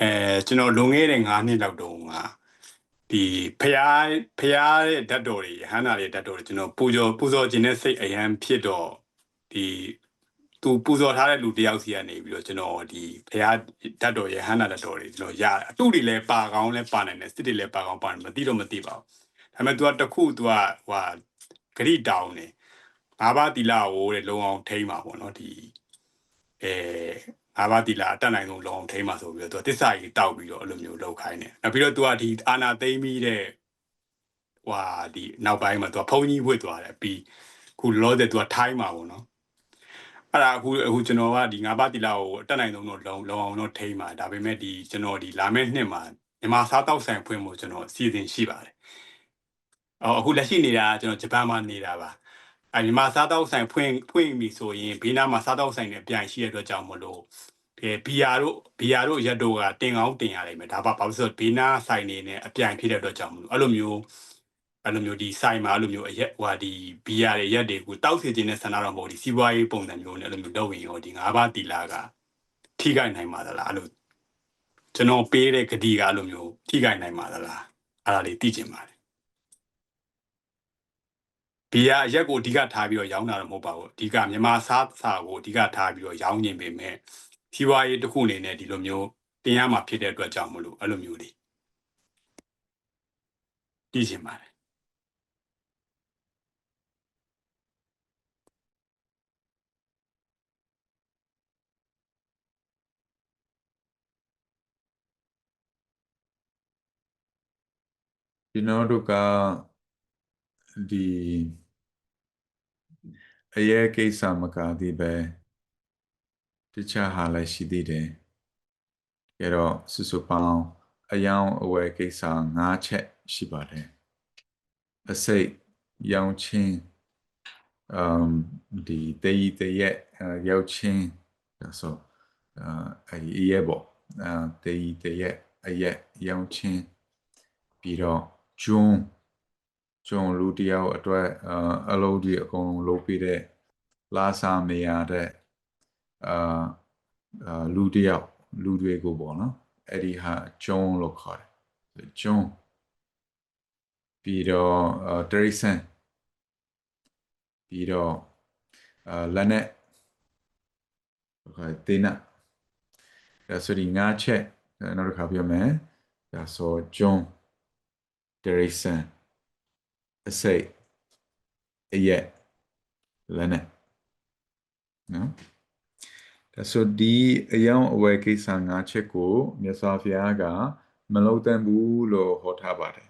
အဲကျွန်တော်လွန်ခဲ့တဲ့9နှစ်လောက်တုန်းကဒီဖျားဖျားတဲ့ဓာတ်တော်တွေဟန္တာတွေဓာတ်တော်တွေကျွန်တော်ပူဇော်ပူဇော်ခြင်းနဲ့စိတ်အရန်ဖြစ်တော့ဒီသူပူဇော်ထားတဲ့လူတယောက်စီကနေပြီးတော့ကျွန်တော်ဒီဖျားဓာတ်တော်ရဲ့ဟန္တာဓာတ်တော်တွေကျွန်တော်ရအတုတွေလည်းပါကောင်းလည်းပါနိုင်တယ်စစ်တွေလည်းပါကောင်းပါနိုင်မသိတော့မသိပါဘူးဒါပေမဲ့ तू ကတခု तू ကဟိုဂရိတောင်းနေငါးပါးတီလာကိုတဲ့လုံအောင်ထိမ့်ပါပေါ့နော်ဒီအဲ အာဘတိလာအတက်နိုင်ဆုံးလောင်ထိမှာဆိုပြီးတော့သူကတစ္ဆာကြီးတောက်ပြီးတော့အဲ့လိုမျိုးလောက်ခိုင်းနေနောက်ပြီးတော့သူကဒီအာနာသိမ့်ပြီးတဲ့ဟွာဒီနောက်ပိုင်းမှာသူကဖုန်ကြီးဝစ်သွားတယ်ပြီးခုလောတဲ့သူကထိုင်းမှာပေါ့နော်အဲ့ဒါအခုအခုကျွန်တော်ကဒီငါးပါးတီလာကိုအတက်နိုင်ဆုံးတော့လောလောအောင်တော့ထိမှာဒါပေမဲ့ဒီကျွန်တော်ဒီလာမယ့်နှစ်မှာမြန်မာစားတောက်ဆိုင်ဖွင့်ဖို့ကျွန်တော်အစီအစဉ်ရှိပါတယ်။အော်အခုလက်ရှိနေတာကျွန်တော်ဂျပန်မှာနေတာပါ အညီမစားတောက်ဆိုင်ဖွင့်ဖွင့်ပြီဆိုရင်ဘေးနားမှာစားတောက်ဆိုင်နဲ့ပြန်ရှိရတဲ့အတွက်ကြောင့်မလို့အဲဘီယာတို့ဘီယာတို့ရက်တို့ကတင်ကောင်းတင်ရလိမ့်မယ်ဒါပါဘာလို့ဆိုဘေးနားဆိုင်နေနဲ့အပြန်ဖြစ်တဲ့အတွက်ကြောင့်မလို့အဲ့လိုမျိုးအဲ့လိုမျိုးဒီဆိုင်မှာအဲ့လိုမျိုးအရက်ဟိုဒီဘီယာတွေရက်တွေကိုတောက်စီခြင်းနဲ့ဆန္ဒတော့မဟုတ်ဒီစီးပွားရေးပုံစံမျိုးနဲ့အဲ့လိုမျိုးလုပ်ရင်ရောဒီငါးပါးတီလာကထိခိုက်နိုင်ပါသလားအဲ့လိုကျွန်တော်ပေးတဲ့ဂတိကအဲ့လိုမျိုးထိခိုက်နိုင်ပါသလားအဲ့ဒါလေးသိချင်ပါတယ် ဘီယာအရက်ကိုအဓိကထားပြီးတော့ရောင်းတာတော့မဟုတ်ပါဘူးအဓိကမြန်မာစားစာကိုအဓိကထားပြီးတော့ရောင်းနေပေမဲ့စီးပွားရေးတစ်ခုအနေနဲ့ဒီလိုမျိုးတင်ရမှာဖြစ်တဲ့အတွက်ကြောင့်မလို့အဲ့လိုမျိုးလေးသိချင်ပါတယ်ကျွန်တော်တို့က ဒီအရေးကိစ္စမကသေးပဲတခြားဟာလည်းရှိသေးတယ်။အဲတော့စုစုပေါင်းအယောင်အဝယ်ကိစ္စ၅ချက်ရှိပါတယ်။အစိတ်ရောင်ချင်းအမ်ဒီတေးတရက်ရောက်ချင်းဒါဆိုအဲအရေးပေါ့အဲတေးတရက်အရက်ရောင်ချင်းပြီးတော့ဂျွန်း ဂျွန်းလူတယောက်အတွက်အလုပ်ဒီအကုန်လုံးလုပ်ပြီးတဲ့လာစာမရတဲ့အာလူတယောက်လူတွေကိုပေါ့နော်အဲ့ဒီဟာဂျွန်းလို့ခေါ်တယ်ဂျွန်းပြီးတော့တရိစံပြီးတော့အာလနဲ့ဟုတ်တေးနာဒါဆိုဒီငါချက်နောက်တစ်ခါပြောမယ်ဒါဆိုဂျွန်း Derision အစိတ်အရက်လည်းနဲ့နော်ဒါဆိုဒီအယောင်အဝယ်ကိစ္စ၅ချက်ကိုမြတ်စွာဘုရားက မလုံးတန်ဘူးလို့ဟောထားပါတယ်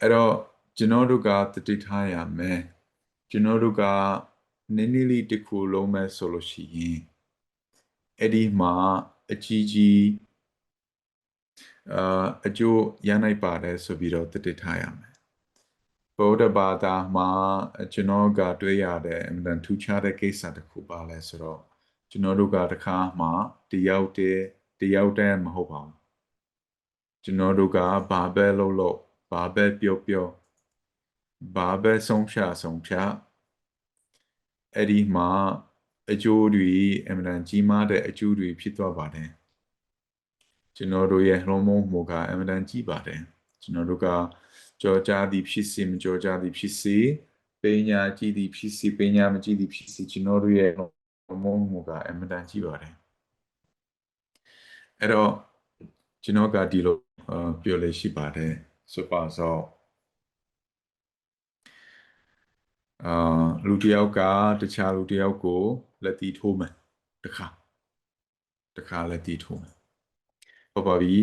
အဲ့တော့ကျွန်တော်တို့ကတတိထားရမယ်ကျွန်တော်တို့ကနည်းနည်းလေးတစ်ခုလုံးမဲ့ဆိုလို့ရှိရင်အဲ့ဒီမှာအကြီးကြီး အာအကျိုးရနိုင်ပါတယ်ဆိုပြီးတော့တတိထားရမယ်ဗုဒ္ဓဘာသာမှာကျွန်တော်ကတွေ့ရတဲ့အမှန်ထူးခြားတဲ့ကိစ္စတစ်ခုပါလဲဆိုတော့ကျွန်တော်တို့ကတခါမှတယောက်တည်းတယောက်တည်းမဟုတ်ပါဘူးကျွန်တော်တို့ကဘာပဲလုပ်လို့ဘာပဲပြောပြောဘာပဲဆုံးဖြတ်ဆုံးဖြတ်အဲ့ဒီမှာအကျိုးတွေအမှန်ကြီးမားတဲ့အကျိုးတွေဖြစ်သွားပါတယ် ကျွန်တော်တို့ရဲ့နှလုံးမုန်းမှုကအမှန်တန်ကြီးပါတယ်ကျွန်တော်တို့ကကြောကြားသည်ဖြစ်စေမကြောကြားသည်ဖြစ်စေပညာကြည့်သည်ဖြစ်စေပညာမကြည့်သည်ဖြစ်စေကျွန်တော်တို့ရဲ့နှလုံးမုန်းမှုကအမှန်တန်ကြီးပါတယ်အဲ့တော့ကျွန်တော်ကဒီလိုပြောလေရှိပါတယ်ဆိုပါဆိုအာလူတယောက်ကတခြားလူတယောက်ကိုလက်တီထိုးမယ်တခါတခါလက်တီထိုးမယ် ဟုတ်ပါပြီ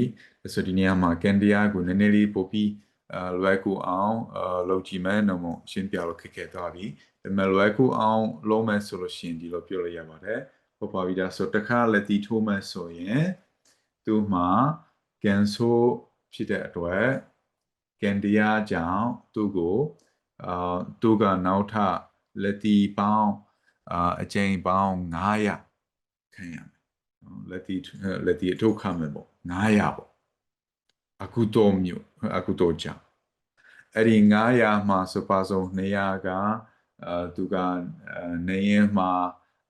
ဆိုဒီနေရာမှာကန်တရားကိုနည်းနည်းလေးပို့ပြီးအာလွယ်ကူအောင်အာလုပ်ကြည့်မယ်နော်မရှင်းပြလို့ခက်ခဲသွားပြီဒါပေမဲ့လွယ်ကူအောင်လုံးမယ်ဆိုလို့ရှိရင်ဒီလိုပြောလို့ရပါတယ်ဟုတ်ပါပြီဒါဆိုတစ်ခါလက်တီထိုးမယ်ဆိုရင်သူ့မှာကန်ဆိုဖြစ်တဲ့အတွက်ကန်တရားကြောင့်သူ့ကိုအာသူကနောက်ထလက်တီပေါင်းအာအချိန်ပေါင်း900ခံရမယ်လက်တီလက်တီအထုတ်ခံမယ်ပေါ့ 900ပေါ့အကုတောမြို့အကုတောကြောင့်အဲ့ဒီ900မှာစပါဆုံး200ကအာသူကနေရင်မှာ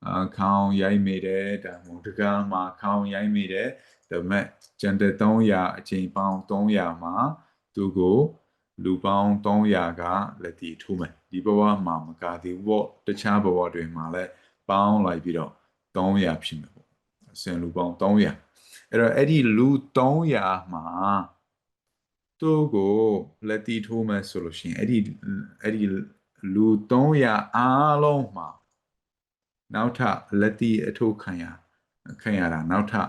အာခေါင်းရိုက်မိတယ်ဒါမှမဟုတ်တကားမှာခေါင်းရိုက်မိတယ်ဒါပေမဲ့ကျန်တဲ့300အချိန်ပေါင်း300မှာသူကိုလူပေါင်း300ကလက်တီထိုးမယ်ဒီဘဝမှာမကသေးဘူးပေါ့တခြားဘဝတွေမှာလည်းပေါင်းလိုက်ပြီးတော့300ဖြစ်မယ်ပေါ့အစင်လူပေါင်း300 အဲ့တော့အဲ့ဒီလူ300မှာသူ့ကိုလက်တီထိုးမယ်ဆိုလို့ရှိရင်အဲ့ဒီအဲ့ဒီလူ300အားလုံးမှာနောက်ထပ်လက်တီအထိုးခံရခံရတာနောက်ထပ်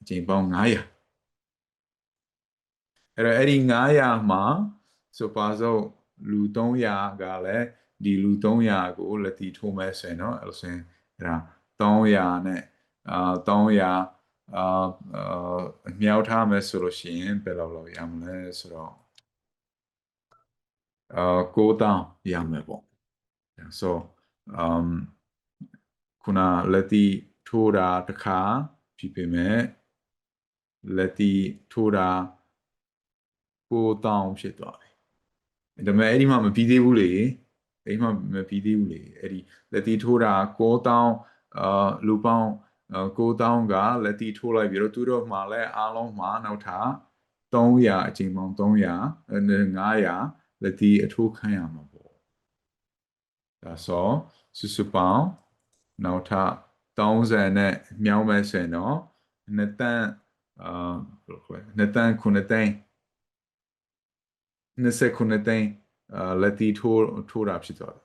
အချိန်ပေါင်း900အဲ့တော့အဲ့ဒီ900မှာဆိုပါစို့လူ300ကလည်းဒီလူ300ကိုလက်တီထိုးမယ်ဆိုရင်เนาะအဲ့လိုဆိုရင်အဲ့ဒါ300နဲ့အာ300 အာအာမြောက်ထားမယ်ဆိုလို့ရှိရင်ဘယ်လောက်လောက်ရမလဲဆိုတော့အာ9000ရမယ်ပေါ့ so um ခုနလက်တီထိုးတာတစ်ခါဖြစ်ပေမဲ့လက်တီထိုးတာ9000ဖြစ်သွားပြီဒါပေမဲ့အဲ့ဒီမှာမပြီးသေးဘူးလေအဲ့ဒီမှာမပြီးသေးဘူးလေအဲ့ဒီလက်တီထိုးတာ9000အာလူပေါင်း 9000ကလက်တီထိုးလိုက်ပြီးတော့သူတို့မှာလည်းအားလုံးမှာနောက်ထပ်300အချိန်ပေါင်း300 500လက်တီအထိုးခံရမှာပေါ့ဒါဆိုစုစုပေါင်းနောက်ထပ်30နဲ့မြောင်းမဲ့ဆိုရင်တော့နှစ်တန်းအာဘယ်လိုခေါ်လဲနှစ်တန်းခုနှစ်သိန်း29သိန်းအာလက်တီထိုးထိုးတာဖြစ်သွားတယ်ဒါ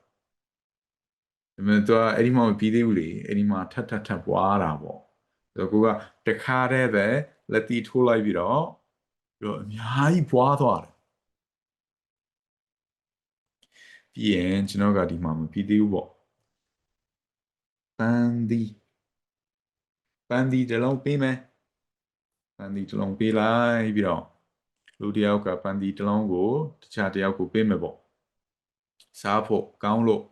ပေမဲ့သူကအဲ့ဒီမှာမပြီးသေးဘူးလေအဲ့ဒီမှာထပ်ထပ်ထပ်ပွားတာပေါ့ဆိုတော့ကိုကတခါတည်းပဲလက်တီထိုးလိုက်ပြီးတော့ပြီးတော့အများကြီးပွားသွားတယ်ပြီးရင်ကျွန်တော်ကဒီမှာမပြီးသေးဘူးပေါ့ပန်းဒီပန်းဒီတစ်လုံးပေးမယ်ပန်းဒီတစ်လုံးပေးလိုက်ပြီးတော့လူတစ်ယောက်ကပန်းဒီတစ်လုံးကိုတခြားတစ်ယောက်ကိုပေးမယ်ပေါ့စားဖို့ကောင်းလို့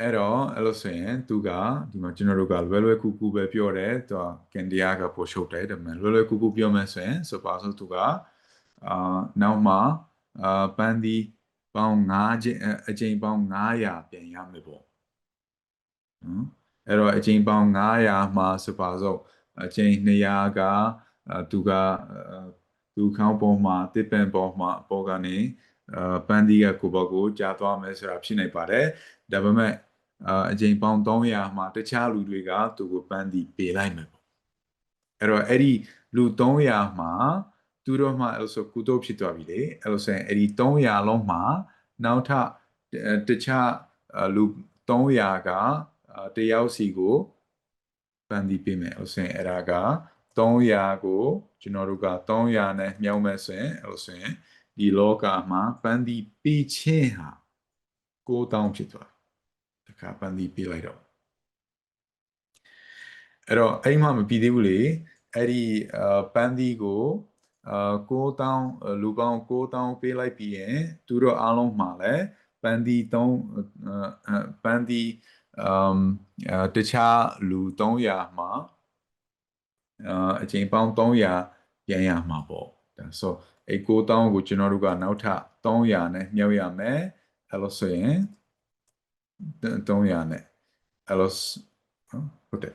အဲ့တော့အဲ့လိုဆိုရင်သူကဒီမှာကျွန်တော်တို့ကလွယ်လွယ်ကူကူပဲပြောတယ်သူကကန်ဒီယာကပို့ရှုပ်တယ်ဒါပေမဲ့လွယ်လွယ်ကူကူပြောမယ်ဆိုရင်ဆိုပါစို့သူကအာနောက်မှာအာပန်းဒီပေါင်း9ချိန်အချိန်ပေါင်း900ပြန်ရမယ်ပေါ့နော်အဲ့တော့အချိန်ပေါင်း900မှာဆိုပါစို့အချိန်200ကသူကသူခေါင်းပေါ်မှာတစ်ပန်ပေါ်မှာပေါ်ကနေအာပန်းဒီကကိုဘကိုကြာသွားမယ်ဆိုတာဖြစ်နိုင်ပါတယ်ဒါပေမဲ့ အာအချိန်ပေါင်း300မှာတခြားလူတွေကသူကိုပန်းဒီပေးလိုက်မယ်ပေါ့အဲ့တော့အဲ့ဒီလူ300မှာသူတို့မှအဲ့ဆိုကုသိုလ်ဖြစ်သွားပြီလေအဲ့လိုဆိုရင်အဲ့ဒီ300လုံးမှာနောက်ထပ်တခြားလူ300ကတယောက်စီကိုပန်ဒီပေးမယ်အဲ့ဆိုရင်အဲ့ဒါက300ကိုကျွန်တော်တို့က300နဲ့မြှောက်မယ်ဆိုရင်အဲ့လိုဆိုရင်ဒီလောကမှာပန်ဒီပေးခြင်းဟာ9000ဖြစ်သွားတယ်တ ခါပန်ဒီပေးလိုက်တော့အဲ့တော့အဲ့ဒီမှမပြီးသေးဘူးလေအဲ့ဒီပန်ဒီကိုအာ9000လူပေါင်း9000ပေးလိုက်ပြီးရင်သူတို့အားလုံးမှာလည်းပန်ဒီ3ပန်ဒီအမ်တခြားလူ300မှာအာအချိန်ပေါင်း300ပြန်ရမှာပေါ့ဒါဆိုအဲ9000ကိုကျွန်တော်တို့ကနောက်ထပ်300နဲ့မြှောက်ရမယ်အဲ့လိုဆိုရင် 300နဲ့အဲ့လိုဟုတ်တယ်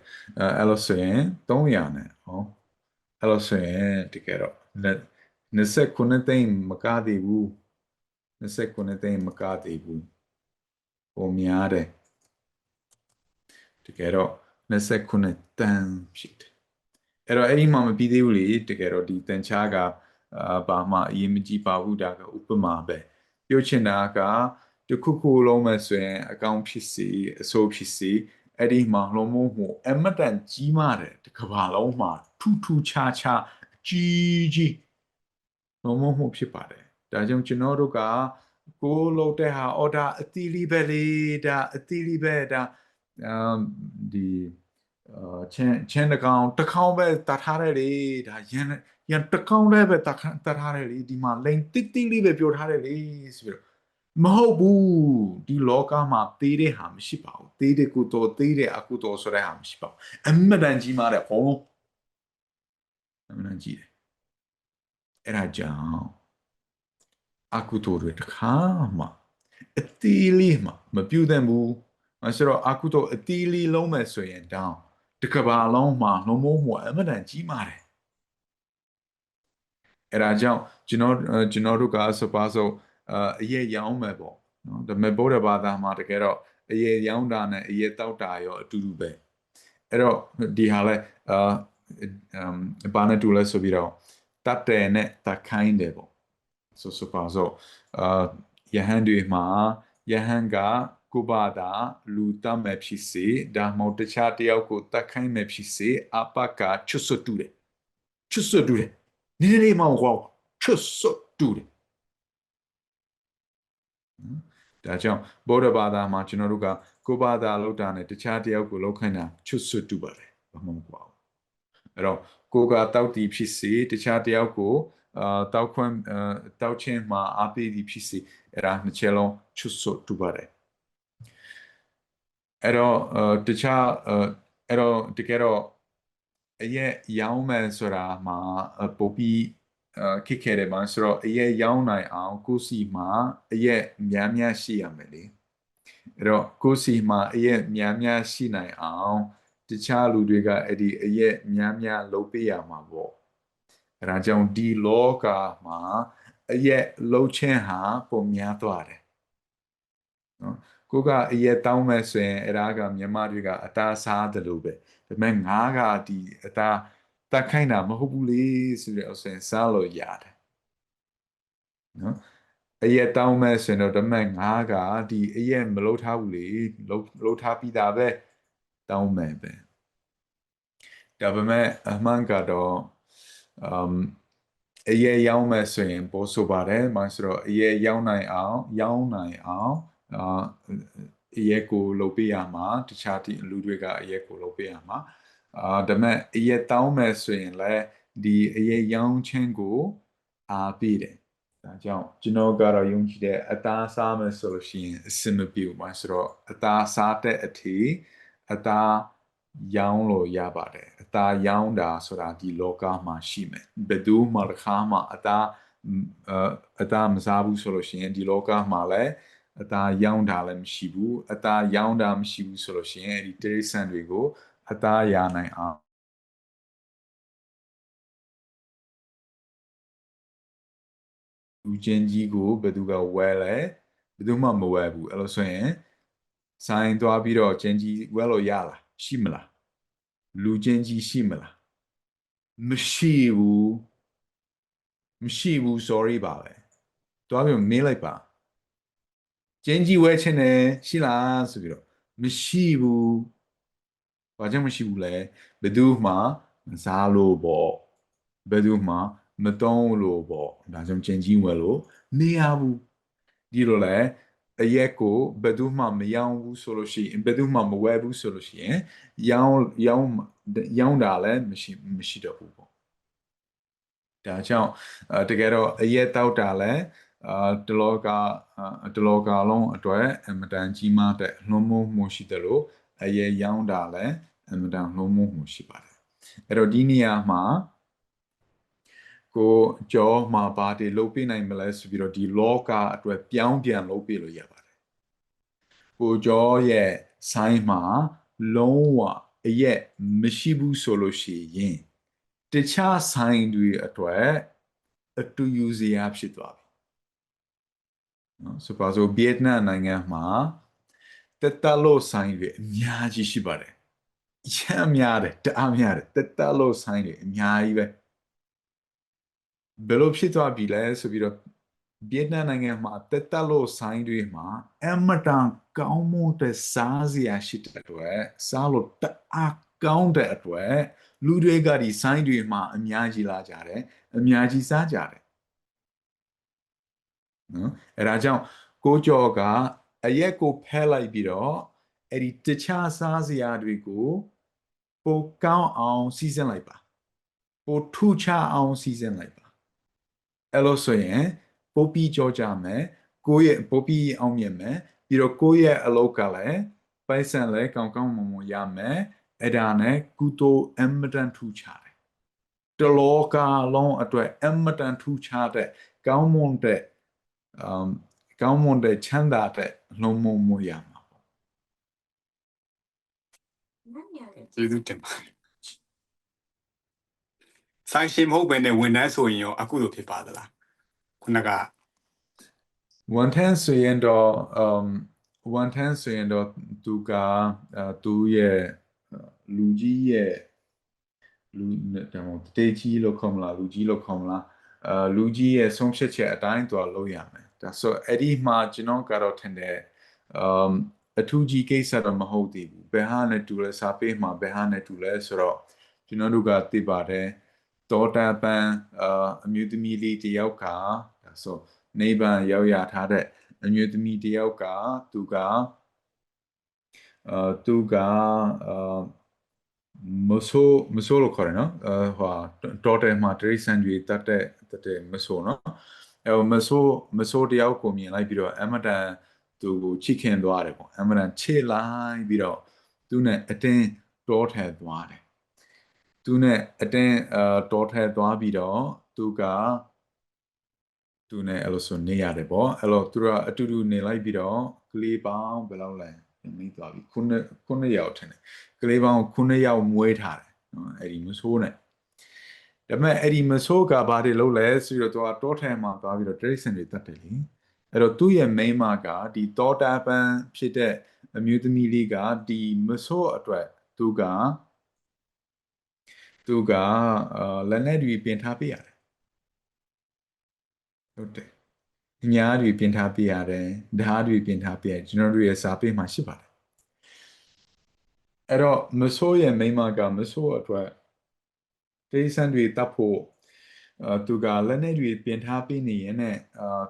အဲ့လိုဆိုရင်300နဲ့ဟောအဲ့လိုဆိုရင်တကယ်တော့29သိန်းမကသေးဘူး29သိန်းမကသေးဘူးပုံများတယ်တကယ်တော့29တန်းဖြစ်တယ်အဲ့တော့အဲ့ဒီမှာမပြီးသေးဘူးလေတကယ်တော့ဒီတန်ချားကအာဘာမှအရေးမကြီးပါဘူးဒါကဥပမာပဲပြောချင်တာက တခုခုလုံးမဲ့ဆိုရင်အကောင့်ဖြစ်စီအစိုးဖြစ်စီအဲ့ဒီမှာလုံးမမှုအမတန်ကြီးမားတယ်တကဘာလုံးမှာထူးထူးခြားခြားကြီးကြီးလုံးမမှုဖြစ်ပါတယ်ဒါကြောင့်ကျွန်တော်တို့ကကိုလုံးတဲ့ဟာအော်ဒါအသီးလေးပဲလေဒါအသီးလေးပဲဒါအမ်ဒီအာချင်းချင်းတကောင်တကောင်ပဲတတ်ထားတယ်လေဒါရန်ရန်တကောင်လည်းပဲတတ်တတ်ထားတယ်လေဒီမှာလိန်တိတိလေးပဲပြောထားတယ်လေဆိုပြီးတော့ မဟုတ်ဘူးဒီလောကမှာသေးတဲ့ဟာမရှိပါဘူးသေးတဲ့ကုသိုလ်သေးတဲ့အကုသိုလ်ဆိုတဲ့ဟာမရှိပါဘူးအမတန်ကြီးမားတဲ့ဘုံလုံးအမတန်ကြီးတယ်အဲ့ဒါကြောင့်အကုသိုလ်တွေတစ်ခါမှအသေးလေးမှမပြုတ်သင့်ဘူးအဲဆိုတော့အကုသိုလ်အတီးလီလုံးမဲ့ဆိုရင်တောင်းတစ်ကဘာလုံးမှာနှုံမိုးမှုအမှန်တန်ကြီးမာတယ်အဲဒါကြောင့်ကျွန်တော်အဲကျွန်တော်တို့ကစပါဆို အအရေးရောင်းမယ်ပေါ့နော်ဒါပေမဲ့ဗုဒ္ဓဘာသာမှာတကယ်တော့အရေးရောင်းတာနဲ့အရေးတောက်တာရောအတူတူပဲအဲ့တော့ဒီဟာလဲအာအမ်ဘာနဲ့တူလဲဆိုပြီးတော့တတ်တယ်နဲ့တတ်ခိုင်းတယ်ပေါ့ဆိုစပါဆိုအာယဟန်တွေမှာယဟန်ကကိုဘာသာလူတတ်မဲ့ဖြစ်စေဒါမှမဟုတ်တခြားတယောက်ကိုတတ်ခိုင်းမဲ့ဖြစ်စေအပကချွတ်ဆွတ်တူတယ်ချွတ်ဆွတ်တူတယ်နည်းနည်းလေးမှမဟုတ်ချွတ်ဆွတ်တူတယ် ဒါကြောင့်ဗုဒ္ဓဘာသာမှာကျွန်တော်တို့ကကိုဘာသာလောက်တာနဲ့တခြားတယောက်ကိုလောက်ခိုင်းတာချွတ်ဆွတ်တူပါတယ်ဘာမှမကွာဘူးအဲ့တော့ကိုကတောက်တီဖြစ်စေတခြားတယောက်ကိုအာတောက်ခွင့်အာတောက်ချင်းမှာအပိဒီဖြစ်စေအဲ့ဒါနှစ်ချက်လုံးချွတ်ဆွတ်တူပါတယ်အဲ့တော့အာတခြားအာအဲ့တော့တကယ်တော့အရဲ့ရောင်းမယ်ဆိုတာမှာအာပိုပြီးအာ ခက်ခဲတယ်မှာဆိုတော့အရဲ့ရောင်းနိုင်အောင်ကိုယ်စီမှာအရဲ့များများရှိရမယ်လေအဲ့တော့ကိုယ်စီမှာအရဲ့များများရှိနိုင်အောင်တခြားလူတွေကအဲ့ဒီအရဲ့များများလုပ်ပေးရမှာပေါ့အဲ့ဒါကြောင့်ဒီလောကမှာအရဲ့လှုပ်ခြင်းဟာပုံများသွားတယ်နော်ကိုကအရဲ့တောင်းမဲ့ဆိုရင်အဲ့ဒါကမြန်မာတွေကအတားစားတယ်လို့ပဲဒါပေမဲ့ငါကဒီအတား တက်ခိုင်းတာမဟုတ်ဘူးလေဆိုတော့အစဉ်စားလို့ရတယ်နော်အရက်တောင်းမဲ့ဆိုရင်တော့ဓမ္မငါကဒီအရက်မလုပ်ထားဘူးလေလုပ်လုပ်ထားပြီးသားပဲတောင်းမဲ့ပဲဒါပေမဲ့အမှန်ကတော့ um အရက်ရောင်းမဲ့ဆိုရင်ပို့ဆိုပါတယ်မဆိုတော့အရက်ရောင်းနိုင်အောင်ရောင်းနိုင်အောင်အာအရက်ကိုလုပ်ပေးရမှာတခြားဒီလူတွေကအရက်ကိုလုပ်ပေးရမှာ အာဒါပေမဲ့အရက်တောင်းမဲ့ဆိုရင်လည်းဒီအရက်ရောင်းခြင်းကိုအားပေးတယ်ဒါကြောင့်ကျွန်တော်ကတော့ယုံကြည်တဲ့အသားစားမယ်ဆိုလို့ရှိရင်အစင်မပြေဘူးမှာဆိုတော့အသားစားတဲ့အထိအသားရောင်းလို့ရပါတယ်အသားရောင်းတာဆိုတာဒီလောကမှာရှိမယ်ဘယ်သူမှတစ်ခါမှအသားအသားမစားဘူးဆိုလို့ရှိရင်ဒီလောကမှာလည်းအသားရောင်းတာလည်းမရှိဘူးအသားရောင်းတာမရှိဘူးဆိုလို့ရှိရင်ဒီတိရစ္ဆာန်တွေကို အသားရနိုင်အောင်လူချင်းကြီးကိုဘယ်သူကဝဲလဲဘယ်သူမှမဝဲဘူးအဲ့လိုဆိုရင်ဆိုင်သွားပြီးတော့ချင်းကြီးဝဲလို့ရလားရှိမလားလူချင်းကြီးရှိမလားမရှိဘူးမရှိဘူး sorry ပါပဲသွားပြီးမေးလိုက်ပါကျင်းကြီးဝဲချင်းတယ်ရှိလားဆိုပြီးတော့မရှိဘူး ဘာကြောင့်မရှိဘူးလဲဘယ်သူမှမစားလို့ပေါ့ဘယ်သူမှမတုံးလို့ပေါ့ဒါကြောင့်ကျင်းကြီးဝဲလို့မရဘူးဒီလိုလဲအရက်ကိုဘယ်သူမှမယောင်းဘူးဆိုလို့ရှိရင်ဘယ်သူမှမဝဲဘူးဆိုလို့ရှိရင်ရောင်းရောင်းရောင်းတာလည်းမရှိမရှိတော့ဘူးပေါ့ဒါကြောင့်တကယ်တော့အရက်တောက်တာလည်းအာတလောကတလောကလုံးအတွက်အမတန်ကြီးမားတဲ့လွန်မိုးမှုရှိတယ်လို့ အရေးရောင်းတာလည်းအမတန်လွန်မိုးမှုရှိပါတယ်အဲ့တော့ဒီနေရာမှာကိုကြောမှာဘာတွေလုပ်ပြနိုင်မလဲဆိုပြီးတော့ဒီလောကအတွက်ပြောင်းပြန်လုပ်ပြလို့ရပါတယ်ကိုကြောရဲ့ဆိုင်းမှာလုံးဝအရက်မရှိဘူးဆိုလို့ရှိရင်တခြားဆိုင်တွေအတွက်အတူယူစရာဖြစ်သွားပြီနော်ဆိုပါစို့ဗီယက်နမ်နိုင်ငံမှာ တက်တလို့ဆိုင်တွေအများကြီးရှိပါတယ်အချမ်းများတယ်တအားများတယ်တက်တလို့ဆိုင်တွေအများကြီးပဲဘယ်လိုဖြစ်သွားပြီလဲဆိုပြီးတော့ဗီယက်နမ်နိုင်ငံမှာတက်တလို့ဆိုင်တွေမှာအမတန်ကောင်းမွန်တဲ့စားစရာရှိတဲ့အတွက်စားလို့တအားကောင်းတဲ့အတွက်လူတွေကဒီဆိုင်တွေမှာအများကြီးလာကြတယ်အများကြီးစားကြတယ်နော်အဲဒါကြောင့်ကိုကျော်က အရက်ကိုဖဲလိုက်ပြီးတော့အဲ့ဒီတခြားစားစရာတွေကိုပိုကောင်းအောင်စီစဉ်လိုက်ပါပိုထူခြားအောင်စီစဉ်လိုက်ပါအဲ့လိုဆိုရင်ပိုပြီးကြောကြမယ်ကိုယ့်ရဲ့ပိုပြီးအောင်မြင်မယ်ပြီးတော့ကိုယ့်ရဲ့အလုပ်ကလည်းပိုက်ဆံလည်းကောင်းကောင်းမွန်မွန်ရမယ်အဲ့ဒါနဲ့ကုသိုလ်အမတန်ထူခြားတယ်တလောကလုံးအတွက်အမတန်ထူခြားတဲ့ကောင်းမွန်တဲ့ um ကောင်းမွန်တဲ့ချမ်းသာတဲ့လုံးမမှုရမှာပေါ့ကျေးဇူးတင်ပါတယ်ဆိုင်ရှင်မဟုတ်ဘဲနဲ့ဝန်ထမ်းဆိုရင်ရောအခုလိုဖြစ်ပါသလားခုနက one ten ဆိုရင်တော့ um one ten ဆိုရင်တော့သူကအဲသူရဲ့လူကြီးရဲ့လူတမောတေးကြီးလို့ခေါ်မလားလူကြီးလို့ခေါ်မလားအဲလူကြီးရဲ့ဆုံးဖြတ်ချက်အတိုင်းသူလုပ်ရမယ် ဒါဆိုအဲ့ဒီမှာကျွန်တော်ကတော့ထင်တယ် um အထူးကြီးကိစ္စတော့မဟုတ်သေးဘူးဘယ်ဟာနဲ့တူလဲစာပေမှာဘယ်ဟာနဲ့တူလဲဆိုတော့ကျွန်တော်တို့ကသိပါတယ်တောတာပန်အာအမျိုးသမီးလေးတယောက်ကဒါဆိုနေဗန်ရောက်ရထားတဲ့အမျိုးသမီးတယောက်ကသူကအာသူကအာမဆိုးမဆိုးလို့ခေါ်တယ်နော်အာဟိုတော်တယ်မှာတရိစံတွေတတ်တဲ့တတ်တဲ့မဆိုးနော် အဲမဆိုးမဆိုးတယောက်ကိုမြင်လိုက်ပြီးတော့အမတန်သူကိုချစ်ခင်သွားတယ်ပေါ့အမတန်ချစ်လိုက်ပြီးတော့သူနဲ့အတင်းတော်ထဲသွားတယ်သူနဲ့အတင်းအာတော်ထဲသွားပြီးတော့သူကသူနဲ့အဲ့လိုဆိုနေရတယ်ပေါ့အဲ့လိုသူကအတူတူနေလိုက်ပြီးတော့ကလေးပေါင်းဘယ်လောက်လဲနေသွားပြီခုနှစ်ခုနှစ်ယောက်ထင်တယ်ကလေးပေါင်းခုနှစ်ယောက်မွေးထားတယ်နော်အဲ့ဒီမဆိုးနဲ့ ဒါပေမဲ့အဲ့ဒီမဆိုးကဘာတွေလုပ်လဲဆိုတော့သူကတောထဲမှာသွားပြီးတော့ tradition တွေတတ်တယ်လေအဲ့တော့သူ့ရဲ့ main မကဒီတောတာပန်ဖြစ်တဲ့အမျိုးသမီးလေးကဒီမဆိုးအတွက်သူကသူကအာလက်နဲ့တွေပြင်ထားပေးရတယ်ဟုတ်တယ်ညားတွေပြင်ထားပေးရတယ်ဓာတ်တွေပြင်ထားပေးရတယ်ကျွန်တော်တို့ရဲ့စာပေမှာရှိပါတယ်အဲ့တော့မဆိုးရဲ့မိန်းမကမဆိုးအတွက် တေးစံတွေတပ်ဖို့အာသူကလက်နဲ့တွေပြင်ထားပေးနေရင်နဲ့အာ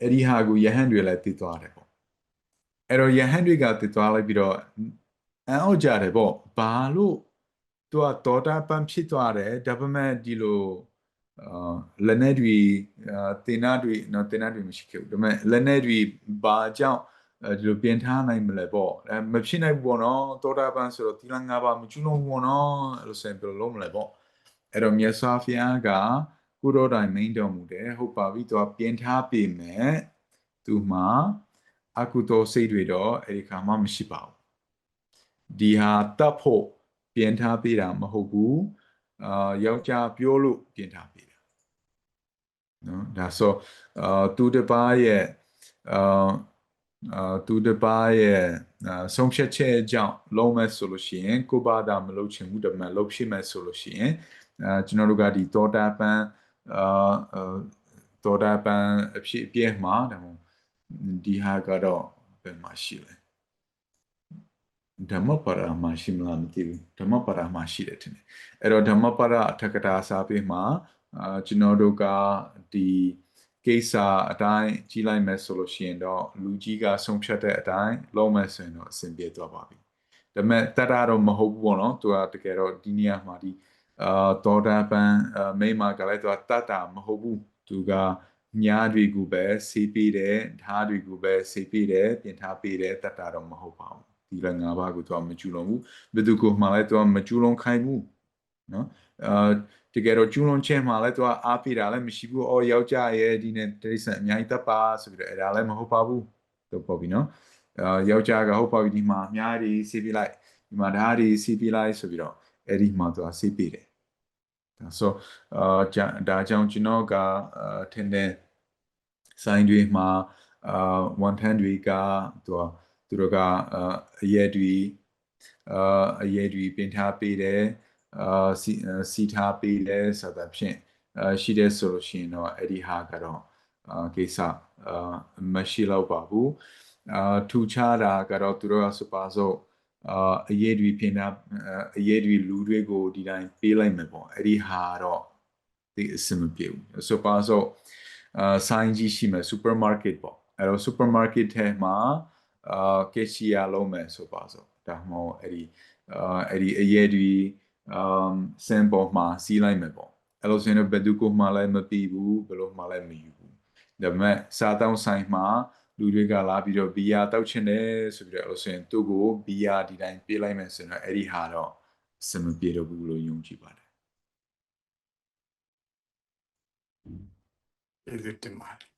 အဲ့ဒီဟာကိုယဟန်တွေလည်းတည်သွားတယ်ပေါ့အဲ့တော့ယဟန်တွေကတည်သွားလိုက်ပြီးတော့အန်အောက်ကြတယ်ပေါ့ဘာလို့သူကတော်တာပန်ဖြစ်သွားတယ်ဒါပေမဲ့ဒီလိုအာလက်နဲ့တွေအာတင်နာတွေနော်တင်နာတွေမရှိခဲ့ဘူးဒါပေမဲ့လက်နဲ့တွေဘာကြောင့်အဲ ဒီလိုပြင်ထားနိုင်မလဲပေါ့အဲမဖြစ်နိုင်ဘူးပေါ့နော်တောတာပန်ဆိုတော့သီလငါးပါးမကျွလုံးဘူးပေါ့နော်အဲ့လိုဆိုရင်ဘယ်လိုလုပ်မလဲပေါ့အဲ့တော့မြတ်စွာဘုရားကကုတော်တိုင်မိန်တော်မူတယ်ဟုတ်ပါပြီသူကပြင်ထားပေမဲ့သူမှာအကုသိုလ်စိတ်တွေတော့အဲ့ဒီခါမှမရှိပါဘူးဒီဟာတတ်ဖို့ပြင်ထားပေးတာမဟုတ်ဘူးအာယောက်ျားပြောလို့ပြင်ထားပေးတာနော်ဒါဆိုအာသူတစ်ပါးရဲ့အာ အာသူတစ်ပါးရဲ့အာဆုံးဖြတ်ချက်ကြောင့်လုံးမဲ့ဆိုလို့ရှိရင်ကိုဘာသာမလုပ်ချင်ဘူးတမန်လုပ်ဖြစ်မဲ့ဆိုလို့ရှိရင်အာကျွန်တော်တို့ကဒီတောတာပန်အာတောတာပန်အဖြစ်အပျက်မှာဒါမှဒီဟာကတော့ဘယ်မှာရှိလဲဓမ္မပရာမရှိမလားမသိဘူးဓမ္မပရာမရှိတယ်ထင်တယ်အဲ့တော့ဓမ္မပရာအထက်ကတာစာပေမှာအာကျွန်တော်တို့ကဒီ ကိစ္စအတိုင်းကြီးလိုက်မယ်ဆိုလို့ရှိရင်တော့လူကြီးကဆုံးဖြတ်တဲ့အတိုင်းလုံးမယ်ဆိုရင်တော့အဆင်ပြေသွားပါပြီဒါပေမဲ့တတ်တာတော့မဟုတ်ဘူးပေါ့နော်သူကတကယ်တော့ဒီနေရာမှာဒီအာတော်တာပန်မိမကလည်းသူကတတ်တာမဟုတ်ဘူးသူကညာတွေကိုပဲဆေးပေးတယ်ဓာတ်တွေကိုပဲဆေးပေးတယ်ပြင်ထားပေးတယ်တတ်တာတော့မဟုတ်ပါဘူးဒီလည်း၅ပါးကိုသူကမကျူလုံးဘူးဘယ်သူကိုမှလည်းသူကမကျူလုံးခိုင်းဘူးနော်အာ တကယ်တော့ကျူးလွန်ချက်မှာလည်းသူကအားပေးတာလည်းမရှိဘူး။အော်ယောက်ျားရဲ့ဒီနဲ့တိရစ္ဆာန်အများကြီးတပ်ပါဆိုပြီးတော့အဲ့ဒါလည်းမဟုတ်ပါဘူး။တော့ပေါ့ပြီနော်။အာယောက်ျားကဟုတ်ပါပြီဒီမှာအများကြီးစီးပြလိုက်ဒီမှာဓာတ်တွေစီးပြလိုက်ဆိုပြီးတော့အဲ့ဒီမှာသူကစီးပြတယ်။ဒါဆိုအာဒါကြောင့်ကျွန်တော်ကအာထင်တဲ့ဆိုင်တွေမှာအာ110တွေကသူကသူတို့ကအရက်တွေအာအရက်တွေပြင်ထားပေးတယ်။ အာစီစီထားပေးလဲဆိုတာဖြင့်အာရှိတဲ့ဆိုလို့ရှိရင်တော့အဲ့ဒီဟာကတော့အာကိစ္စအာမရှိတော့ပါဘူးအာထူခြားတာကတော့သူတို့ကစပါစို့အာအရေးတွေပြင်တာအရေးတွေလူတွေကိုဒီတိုင်းပေးလိုက်မယ်ပေါ့အဲ့ဒီဟာတော့ဒီအဆင်မပြေဘူးစပါစို့အာဆိုင်ကြီးရှိမယ် supermarket ပေါ့အဲ့တော့ supermarket ထဲမှာအာကက်ရှီယာလုံးမယ်ဆိုပါစို့ဒါမှမဟုတ်အဲ့ဒီအာအဲ့ဒီအရေးတွေ um စင်ပေါ်မှာစီးလိုက်မယ်ပေါ့အဲ့လိုဆိုရင်ဘယ်သူကိုမှလည်းမပြီးဘူးဘယ်လိုမှလည်းမယူဘူးဒါပေမဲ့စားတောင်းဆိုင်မှာလူတွေကလာပြီးတော့ဘီယာတောက်ချင်တယ်ဆိုပြီးတော့အဲ့လိုဆိုရင်သူ့ကိုဘီယာဒီတိုင်းပေးလိုက်မယ်ဆိုရင်အဲ့ဒီဟာတော့စမပြေတော့ဘူးလို့ယုံကြည်ပါတယ်ကျေးဇူးတင်ပါတယ်